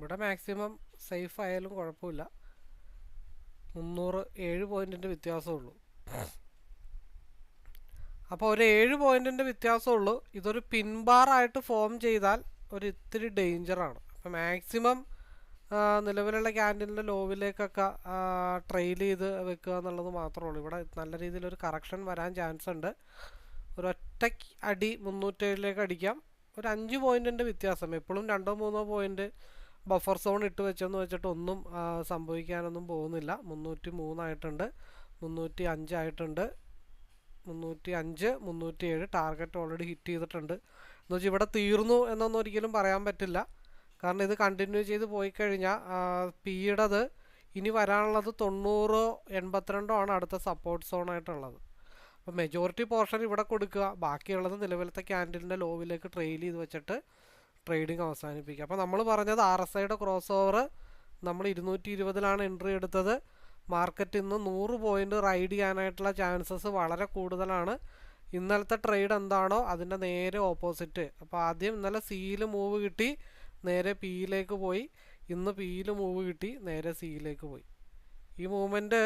ഇവിടെ മാക്സിമം സേഫ് ആയാലും കുഴപ്പമില്ല. മുന്നൂറ് ഏഴ് പോയിന്റിന്റെ വ്യത്യാസമുള്ളൂ അപ്പോൾ ഒരു ഏഴ് പോയിന്റിന്റെ വ്യത്യാസമുള്ളൂ ഇതൊരു പിൻബാറായിട്ട് ഫോം ചെയ്താൽ ഒരു ഇത്തിരി ഡേഞ്ചറാണ് അപ്പോൾ മാക്സിമം നിലവിലുള്ള ക്യാന്റീനിലെ ലോവിലേക്കൊക്കെ ട്രെയിൽ ചെയ്ത് വെക്കുക എന്നുള്ളത് മാത്രമേ ഉള്ളൂ. ഇവിടെ നല്ല രീതിയിലൊരു കറക്ഷൻ വരാൻ ചാൻസ് ഉണ്ട്. ഒരൊറ്റ അടി മുന്നൂറ്റേഴിലേക്ക് അടിക്കാം. ഒരു അഞ്ച് പോയിന്റിന്റെ വ്യത്യാസം. എപ്പോഴും രണ്ടോ മൂന്നോ പോയിന്റ് ബഫർ സോൺ ഇട്ട് വെച്ചെന്ന് വെച്ചിട്ട് ഒന്നും സംഭവിക്കാനൊന്നും പോകുന്നില്ല. മുന്നൂറ്റി മൂന്നായിട്ടുണ്ട് മുന്നൂറ്റി അഞ്ചായിട്ടുണ്ട് മുന്നൂറ്റി അഞ്ച് മുന്നൂറ്റി ഏഴ് ടാർഗറ്റ് ഓൾറെഡി ഹിറ്റ് ചെയ്തിട്ടുണ്ട്. എന്ന് വെച്ചാൽ ഇവിടെ തീർന്നു എന്നൊന്നും ഒരിക്കലും പറയാൻ പറ്റില്ല. കാരണം ഇത് കണ്ടിന്യൂ ചെയ്ത് പോയി കഴിഞ്ഞാൽ പിയുടേത് ഇനി വരാനുള്ളത് തൊണ്ണൂറോ എൺപത്തിരണ്ടോ ആണ് അടുത്ത സപ്പോർട്ട് സോൺ ആയിട്ടുള്ളത്. അപ്പോൾ മെജോറിറ്റി പോർഷൻ ഇവിടെ കൊടുക്കുക. ബാക്കിയുള്ളത് നിലവിലത്തെ ക്യാൻഡിലിന്റെ ലോവിലേക്ക് ട്രെയിൽ ചെയ്ത് വെച്ചിട്ട് ട്രേഡിംഗ് അവസാനിപ്പിക്കുക. അപ്പോൾ നമ്മൾ പറഞ്ഞത് ആർ എസ് ഐയുടെ ക്രോസ് ഓവർ നമ്മൾ ഇരുന്നൂറ്റി ഇരുപതിലാണ് എൻട്രി എടുത്തത്. മാർക്കറ്റ് ഇന്ന് നൂറ് പോയിന്റ് റൈഡ് ചെയ്യാനായിട്ടുള്ള ചാൻസസ് വളരെ കൂടുതലാണ്. ഇന്നലത്തെ ട്രേഡ് എന്താണോ അതിന്റെ നേരെ ഓപ്പോസിറ്റ് അപ്പോൾ ആദ്യം ഇന്നലെ സിയിൽ മൂവ് കിട്ടി നേരെ പിയിലേക്ക് പോയി. ഇന്ന് പിയിൽ മൂവ് കിട്ടി നേരെ സിയിലേക്ക് പോയി. ഈ മൂവ്മെന്റ്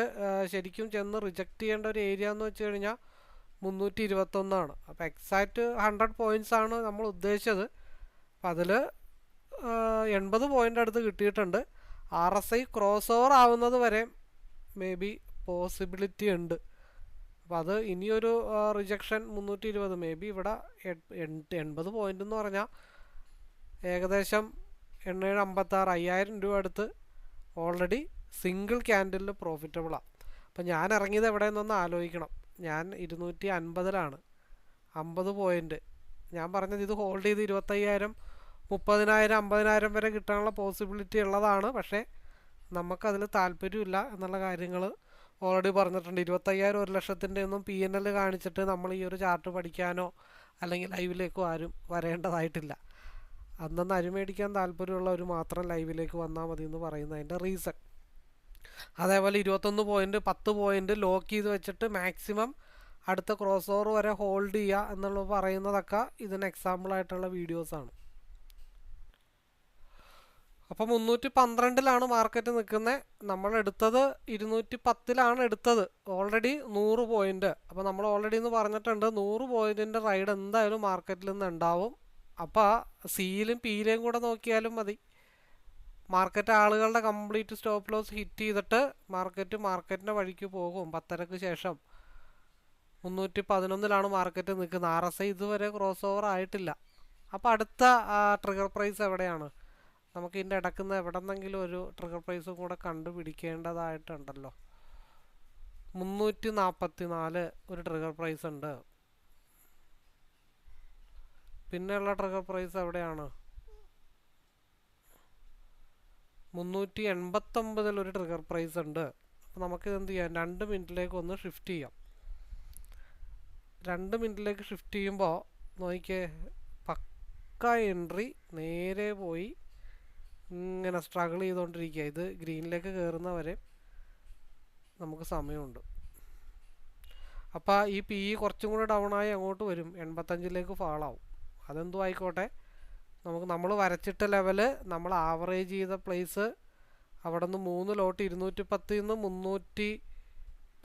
ശരിക്കും ചെന്ന് റിജക്റ്റ് ചെയ്യേണ്ട ഒരു ഏരിയ എന്ന് വെച്ച് കഴിഞ്ഞാൽ മുന്നൂറ്റി ഇരുപത്തൊന്നാണ് അപ്പോൾ എക്സാക്റ്റ് ഹൺഡ്രഡ് ആണ് നമ്മൾ ഉദ്ദേശിച്ചത്. അതിൽ എൺപത് പോയിന്റ് അടുത്ത് കിട്ടിയിട്ടുണ്ട്. R S I cross over ആവുന്നത് വരെ മേ ബി പോസിബിലിറ്റി ഉണ്ട്. അപ്പം അത് ഇനിയൊരു റിജക്ഷൻ മുന്നൂറ്റി ഇരുപത് മേ ബി ഇവിടെ എൺപത് പോയിന്റ് എന്ന് പറഞ്ഞാൽ ഏകദേശം എണ്ണേഴ് അമ്പത്താറ് അയ്യായിരം രൂപ അടുത്ത് ഓൾറെഡി സിംഗിൾ ക്യാൻഡിലിൽ പ്രോഫിറ്റബിളാണ് അപ്പം ഞാൻ ഇറങ്ങിയത് എവിടെ നിന്നൊന്ന് ആലോചിക്കണം. ഞാൻ ഇരുന്നൂറ്റി അൻപതിലാണ് അമ്പത് പോയിന്റ് ഞാൻ പറഞ്ഞത് ഇത് ഹോൾഡ് ചെയ്ത് ഇരുപത്തയ്യായിരം മുപ്പതിനായിരം അമ്പതിനായിരം വരെ കിട്ടാനുള്ള പോസിബിലിറ്റി ഉള്ളതാണ്. പക്ഷേ നമുക്കതിൽ താല്പര്യമില്ല എന്നുള്ള കാര്യങ്ങൾ ഓൾറെഡി പറഞ്ഞിട്ടുണ്ട്. ഇരുപത്തയ്യായിരം ഒരു ലക്ഷത്തിന്റെ ഒന്നും പി എൻ എൽ കാണിച്ചിട്ട് നമ്മൾ ഈ ഒരു ചാർട്ട് പഠിക്കാനോ അല്ലെങ്കിൽ ലൈവിലേക്കോ ആരും വരേണ്ടതായിട്ടില്ല. അന്നന്ന് അരിമേടിക്കാൻ താല്പര്യമുള്ളവർ മാത്രം ലൈവിലേക്ക് വന്നാൽ മതി എന്ന് പറയുന്നതിന്റെ റീസൺ അതേപോലെ ഇരുപത്തൊന്ന് പോയിന്റ് പത്ത് പോയിന്റ് ലോക്ക് ചെയ്ത് വെച്ചിട്ട് മാക്സിമം അടുത്ത ക്രോസ് ഓവർ വരെ ഹോൾഡ് ചെയ്യുക എന്നുള്ളത് പറയുന്നതൊക്കെ ഇതിന് എക്സാമ്പിളായിട്ടുള്ള വീഡിയോസാണ് അപ്പോൾ മുന്നൂറ്റി പന്ത്രണ്ടിലാണ് മാർക്കറ്റ് നിൽക്കുന്നത് നമ്മൾ എടുത്തത് ഇരുന്നൂറ്റി പത്തിലാണ് എടുത്തത്. ഓൾറെഡി നൂറ് പോയിന്റ് അപ്പോൾ നമ്മൾ ഓൾറെഡി എന്ന് പറഞ്ഞിട്ടുണ്ട് നൂറ് പോയിന്റിന്റെ റൈഡ് എന്തായാലും മാർക്കറ്റിൽ നിന്ന് ഉണ്ടാവും. അപ്പോൾ സിയിലും പിയിലും കൂടെ നോക്കിയാലും മതി. മാർക്കറ്റ് ആളുകളുടെ കംപ്ലീറ്റ് സ്റ്റോപ്പ് ലോസ് ഹിറ്റ് ചെയ്തിട്ട് മാർക്കറ്റ് മാർക്കറ്റിന്റെ വഴിക്ക് പോകും പത്തരക്ക് ശേഷം. മുന്നൂറ്റി പതിനൊന്നിലാണ് മാർക്കറ്റ് നിൽക്കുന്നത് ആർ എസ് ഐ ഇതുവരെ ക്രോസ് ഓവർ ആയിട്ടില്ല. അപ്പോൾ അടുത്ത ട്രിഗർ പ്രൈസ് എവിടെയാണ്? നമുക്ക് ഇതിന്റെ ഇടക്കുന്ന എവിടെന്നെങ്കിലും ഒരു ട്രിഗർ പ്രൈസും കൂടെ കണ്ടുപിടിക്കേണ്ടതായിട്ടുണ്ടല്ലോ. മുന്നൂറ്റി നാൽപ്പത്തി നാല് ഒരു ട്രിഗർ പ്രൈസ് ഉണ്ട്. പിന്നെയുള്ള ട്രിഗർ പ്രൈസ് എവിടെയാണ്? മുന്നൂറ്റി എൺപത്തൊമ്പതിൽ ഒരു ട്രിഗർ പ്രൈസ് ഉണ്ട്. അപ്പോൾ നമുക്ക് എന്ത് ചെയ്യാം? രണ്ട് മിനിറ്റിലേക്ക് ഒന്ന് ഷിഫ്റ്റ് ചെയ്യാം. രണ്ട് മിനിറ്റിലേക്ക് ഷിഫ്റ്റ് ചെയ്യുമ്പോൾ നോക്കിയേ പക്ക എൻട്രി നേരെ പോയി ഇങ്ങനെ സ്ട്രഗിൾ ചെയ്തുകൊണ്ടിരിക്കുക ഇത് ഗ്രീനിലേക്ക് കയറുന്നവരെ നമുക്ക് സമയമുണ്ട്. അപ്പോൾ ഈ പി ഇ കുറച്ചും കൂടെ ഡൗൺ ആയി അങ്ങോട്ട് വരും. എൺപത്തഞ്ചിലേക്ക് ഫാളാവും അതെന്തോ ആയിക്കോട്ടെ. നമുക്ക് നമ്മൾ വരച്ചിട്ട ലെവൽ നമ്മൾ ആവറേജ് ചെയ്ത പ്ലേസ് അവിടെ നിന്ന് മൂന്ന് ലോട്ട് ഇരുന്നൂറ്റി പത്തിൽ നിന്ന് മുന്നൂറ്റി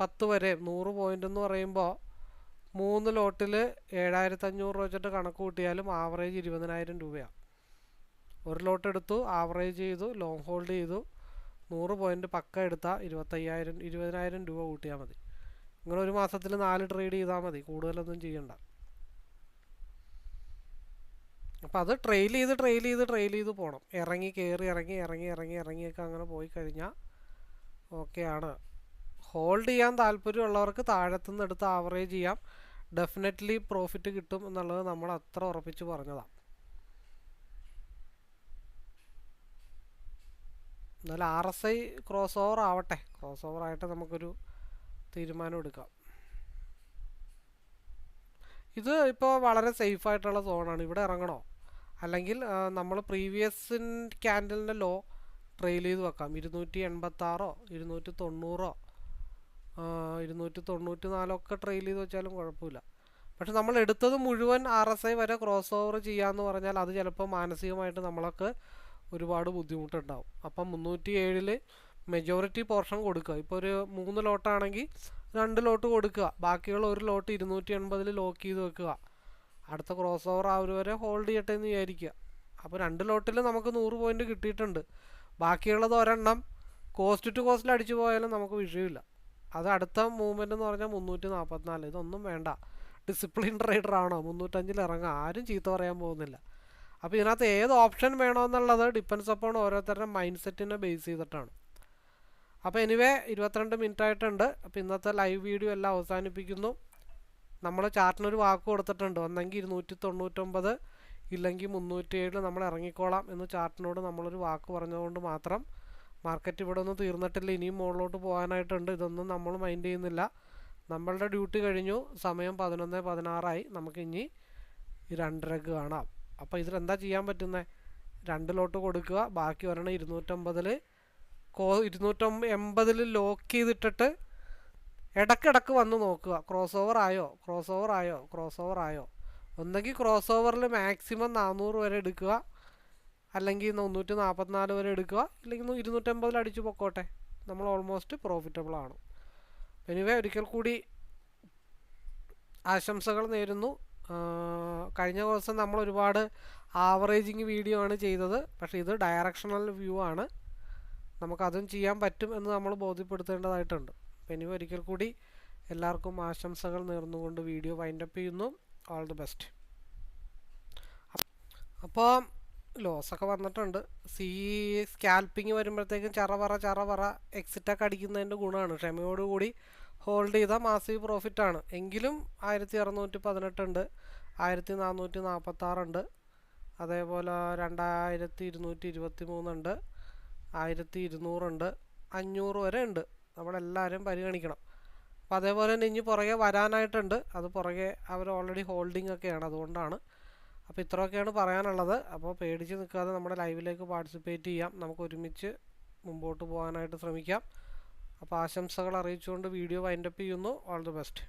പത്ത് വരെ നൂറ് പോയിന്റ് എന്ന് പറയുമ്പോൾ മൂന്ന് ലോട്ടിൽ ഏഴായിരത്തഞ്ഞൂറ് രൂപ വെച്ചിട്ട് കണക്ക് കൂട്ടിയാലും ആവറേജ് ഇരുപതിനായിരം രൂപയാണ് ഒരു ലോട്ട് എടുത്തു ആവറേജ് ചെയ്തു ലോങ് ഹോൾഡ് ചെയ്തു. നൂറ് പോയിന്റ് പക്ക എടുത്താൽ ഇരുപത്തയ്യായിരം ഇരുപതിനായിരം രൂപ കൂട്ടിയാൽ മതി. ഇങ്ങനെ ഒരു മാസത്തിൽ നാല് ട്രേഡ് ചെയ്താൽ മതി കൂടുതലൊന്നും ചെയ്യണ്ട. അപ്പോൾ അത് ട്രെയിൽ ചെയ്ത് ട്രെയിൽ ചെയ്ത് ട്രെയിൽ ചെയ്ത് പോകണം ഇറങ്ങി കയറി ഇറങ്ങി ഇറങ്ങി ഇറങ്ങി ഇറങ്ങിയൊക്കെ അങ്ങനെ പോയി കഴിഞ്ഞാൽ ഓക്കെയാണ്. ഹോൾഡ് ചെയ്യാൻ താല്പര്യമുള്ളവർക്ക് താഴത്തുനിന്ന് എടുത്ത് ആവറേജ് ചെയ്യാം. ഡെഫിനറ്റ്ലി പ്രോഫിറ്റ് കിട്ടും എന്നുള്ളത് നമ്മൾ അത്ര ഉറപ്പിച്ച് പറഞ്ഞതാണ് എന്നാലും R S I cross over ആവട്ടെ. ക്രോസ് ഓവർ ആയിട്ട് നമുക്കൊരു തീരുമാനം എടുക്കാം. ഇത് ഇപ്പോൾ വളരെ സേഫ് ആയിട്ടുള്ള സോണാണ് ഇവിടെ ഇറങ്ങണോ? അല്ലെങ്കിൽ നമ്മൾ പ്രീവിയസ് ക്യാൻഡലിന്റെ ലോ ട്രെയിൽ ചെയ്ത് വെക്കാം. ഇരുന്നൂറ്റി എൺപത്താറോ ഇരുന്നൂറ്റി തൊണ്ണൂറോ ഇരുന്നൂറ്റി തൊണ്ണൂറ്റി നാലോ ഒക്കെ ട്രെയിൽ ചെയ്ത് വെച്ചാലും കുഴപ്പമില്ല. പക്ഷെ നമ്മൾ എടുത്തത് മുഴുവൻ ആർ എസ് ഐ വരെ ക്രോസ് ഓവർ ചെയ്യാമെന്ന് പറഞ്ഞാൽ അത് ചിലപ്പോൾ മാനസികമായിട്ട് നമ്മളൊക്കെ ഒരുപാട് ബുദ്ധിമുട്ടുണ്ടാവും. അപ്പം മുന്നൂറ്റി ഏഴിൽ മെജോറിറ്റി പോർഷൻ കൊടുക്കുക. ഇപ്പോൾ ഒരു മൂന്ന് ലോട്ടാണെങ്കിൽ രണ്ട് ലോട്ട് കൊടുക്കുക. ബാക്കിയുള്ള ഒരു ലോട്ട് ഇരുന്നൂറ്റി എൺപതിൽ ലോക്ക് ചെയ്ത് വെക്കുക. അടുത്ത ക്രോസ് ഓവർ ഒരു വരെ ഹോൾഡ് ചെയ്യട്ടെ എന്ന് വിചാരിക്കുക. അപ്പോൾ രണ്ട് ലോട്ടിൽ നമുക്ക് നൂറ് പോയിന്റ് കിട്ടിയിട്ടുണ്ട്. ബാക്കിയുള്ളത് ഒരെണ്ണം കോസ്റ്റ് ടു കോസ്റ്റിൽ അടിച്ചു പോയാലും നമുക്ക് വിഷയമില്ല. അത് അടുത്ത മൂവ്മെന്റ് എന്ന് പറഞ്ഞാൽ മുന്നൂറ്റി നാൽപ്പത്തിനാല് ഇതൊന്നും വേണ്ട. ഡിസിപ്ലിൻ ട്രേഡർ ആണോ മുന്നൂറ്റഞ്ചിൽ ഇറങ്ങുക ആരും ചീത്ത പറയാൻ പോകുന്നില്ല. അപ്പോൾ ഇതിനകത്ത് ഏത് ഓപ്ഷൻ വേണമെന്നുള്ളത് ഡിപ്പെൻസ് അപ്പോൺ ഓരോരുത്തരുടെ മൈൻഡ് സെറ്റിനെ ബേസ് ചെയ്തിട്ടാണ്. അപ്പോൾ എനിവേ ഇരുപത്തിരണ്ട് മിനിറ്റ് ആയിട്ടുണ്ട്. അപ്പോൾ ഇന്നത്തെ ലൈവ് വീഡിയോ എല്ലാം അവസാനിപ്പിക്കുന്നു. നമ്മൾ ചാർട്ടിനൊരു വാക്ക് കൊടുത്തിട്ടുണ്ട്. ഒന്നെങ്കിൽ ഇരുന്നൂറ്റി തൊണ്ണൂറ്റൊമ്പത് ഇല്ലെങ്കിൽ മുന്നൂറ്റി ഏഴിൽ നമ്മൾ ഇറങ്ങിക്കോളാം എന്ന് ചാർട്ടിനോട് നമ്മളൊരു വാക്ക് പറഞ്ഞതുകൊണ്ട് മാത്രം. മാർക്കറ്റ് ഇവിടെ ഒന്നും തീർന്നിട്ടില്ല. ഇനിയും മുകളിലോട്ട് പോകാനായിട്ടുണ്ട്. ഇതൊന്നും നമ്മൾ മൈൻഡ് ചെയ്യുന്നില്ല. നമ്മളുടെ ഡ്യൂട്ടി കഴിഞ്ഞു. സമയം പതിനൊന്ന് പതിനാറായി. നമുക്കിനി രണ്ടരക്ക് കാണാം. അപ്പോൾ ഇതിലെന്താ ചെയ്യാൻ പറ്റുന്നത് രണ്ട് ലോട്ട് കൊടുക്കുക ബാക്കി ഒരെണ്ണം ഇരുന്നൂറ്റമ്പതിൽ കോ ഇരുന്നൂറ്റമ്പ എൺപതിൽ ലോക്ക് ചെയ്തിട്ടിട്ട് ഇടക്കിടക്ക് വന്ന് നോക്കുക. ക്രോസ് ഓവർ ആയോ? ക്രോസ് ഓവർ ആയോ? ക്രോസ് ഓവർ ആയോ? ഒന്നെങ്കിൽ ക്രോസ് ഓവറിൽ മാക്സിമം നാനൂറ് വരെ എടുക്കുക. അല്ലെങ്കിൽ മുന്നൂറ്റി നാൽപ്പത്തിനാല് വരെ എടുക്കുക. ഇല്ലെങ്കിൽ ഇരുന്നൂറ്റമ്പതിൽ അടിച്ച് പൊക്കോട്ടെ. നമ്മൾ ഓൾമോസ്റ്റ് പ്രോഫിറ്റബിൾ ആണ്. എനിവേ ഒരിക്കൽ കൂടി ആശംസകൾ നേരുന്നു. കഴിഞ്ഞ ദിവസം നമ്മൾ ഒരുപാട് ആവറേജിങ് വീഡിയോ ആണ് ചെയ്തത്. പക്ഷേ ഇത് ഡയറക്ഷണൽ വ്യൂ ആണ്. നമുക്കതും ചെയ്യാൻ പറ്റും എന്ന് നമ്മൾ ബോധ്യപ്പെടുത്തേണ്ടതായിട്ടുണ്ട്. ഇനി ഒരിക്കൽ കൂടി എല്ലാവർക്കും ആശംസകൾ നേർന്നുകൊണ്ട് വീഡിയോ വൈൻഡപ്പ് ചെയ്യുന്നു. ഓൾ ദി ബെസ്റ്റ് അപ്പോൾ ലോസൊക്കെ വന്നിട്ടുണ്ട്. സി സ്കാൽപ്പിങ് വരുമ്പോഴത്തേക്കും ചറവറ ചറവറ എക്സിറ്റൊക്കെ അടിക്കുന്നതിന്റെ ഗുണമാണ്. ക്ഷമയോടുകൂടി ഹോൾഡ് ചെയ്ത മാസീവ് ആണ്. എങ്കിലും ആയിരത്തി അറുന്നൂറ്റി പതിനെട്ടുണ്ട് ആയിരത്തി നാനൂറ്റി നാൽപ്പത്താറുണ്ട് അതേപോലെ രണ്ടായിരത്തി ഇരുന്നൂറ്റി ഇരുപത്തി മൂന്നുണ്ട് ആയിരത്തി ഇരുന്നൂറുണ്ട് അഞ്ഞൂറ് വരെ ഉണ്ട്. നമ്മളെല്ലാവരും പരിഗണിക്കണം. അപ്പോൾ അതേപോലെ തന്നെ ഇനി പുറകെ വരാനായിട്ടുണ്ട്. അത് പുറകെ അവർ ഓൾറെഡി ഹോൾഡിംഗ് ഒക്കെയാണ്. അതുകൊണ്ടാണ്. അപ്പോൾ ഇത്രയൊക്കെയാണ് പറയാനുള്ളത്. അപ്പോൾ പേടിച്ച് നിൽക്കാതെ നമ്മുടെ ലൈവിലേക്ക് പാർട്ടിസിപ്പേറ്റ് ചെയ്യാം. നമുക്ക് ഒരുമിച്ച് മുമ്പോട്ട് പോകാനായിട്ട് ശ്രമിക്കാം. അപ്പോൾ ആശംസകൾ അറിയിച്ചുകൊണ്ട് വീഡിയോ വൈൻഡപ്പ് ചെയ്യുന്നു. All the best